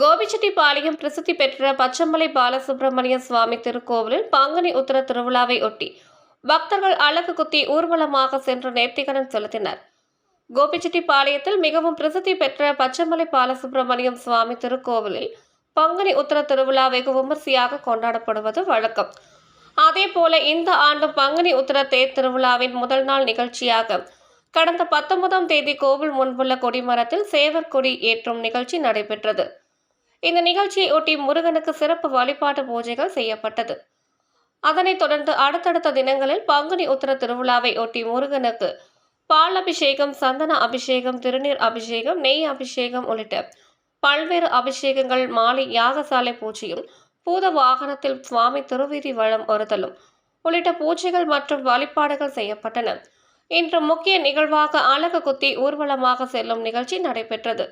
கோபிச்செட்டிப்பாளையம் பிரசித்தி பெற்ற பச்சம்பளை பாலசுப்பிரமணிய சுவாமி திருக்கோவிலில் பங்குனி உத்தர திருவிழாவை ஒட்டி பக்தர்கள் அலகு குத்தி ஊர்வலமாக சென்று நேர்த்திகடன் செலுத்தினர். கோபிச்செட்டிப்பாளையத்தில் மிகவும் பிரசித்தி பெற்ற பச்சம்பளை பாலசுப்பிரமணியம் சுவாமி திருக்கோவிலில் பங்குனி உத்தர திருவிழா வெகு விமர்சையாக கொண்டாடப்படுவது வழக்கம். அதேபோல இந்த ஆண்டு பங்குனி உத்தர தேர் திருவிழாவின் முதல் நாள் நிகழ்ச்சியாக கடந்த பத்தொன்பதாம் தேதி கோவில் முன்புள்ள கொடிமரத்தில் சேவர் கொடி ஏற்றும் நிகழ்ச்சி நடைபெற்றது. இந்த நிகழ்ச்சியை ஒட்டி முருகனுக்கு சிறப்பு வழிபாட்டு பூஜைகள் செய்யப்பட்டது. அதனைத் தொடர்ந்து அடுத்தடுத்த தினங்களில் பங்குனி உத்தர திருவிழாவை ஒட்டி முருகனுக்கு பால் அபிஷேகம் சந்தன அபிஷேகம் திருநீர் அபிஷேகம் நெய் அபிஷேகம் உள்ளிட்ட பல்வேறு அபிஷேகங்கள் மாலை யாகசாலை பூஜையும் பூத வாகனத்தில் சுவாமி திருவீதி வளம் ஒருதலும் உள்ளிட்ட பூஜைகள் மற்றும் வழிபாடுகள் செய்யப்பட்டன. இன்று முக்கிய நிகழ்வாக அலகு குத்தி ஊர்வலமாக செல்லும் நிகழ்ச்சி நடைபெற்றது.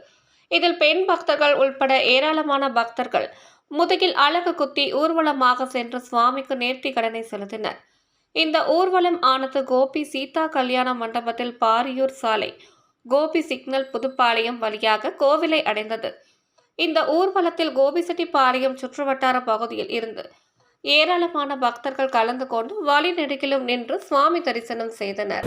இதில் பெண் பக்தர்கள் உள்பட ஏராளமான பக்தர்கள். முதுகில் அலகு குத்தி ஊர்வலமாக சென்று சுவாமிக்கு நேர்த்தி கடனை செலுத்தினர். இந்த ஊர்வலம் ஆனது கோபி சீதா கல்யாண மண்டபத்தில் பாரியூர் சாலை கோபி சிக்னல் புதுப்பாளையம் வழியாக கோவிலை அடைந்தது. இந்த ஊர்வலத்தில் கோபிசெட்டிப்பாளையம் சுற்றுவட்டார பகுதியில் இருந்து ஏராளமான பக்தர்கள் கலந்து கொண்டு வழி நெடுகிலும் நின்று சுவாமி தரிசனம் செய்தனர்.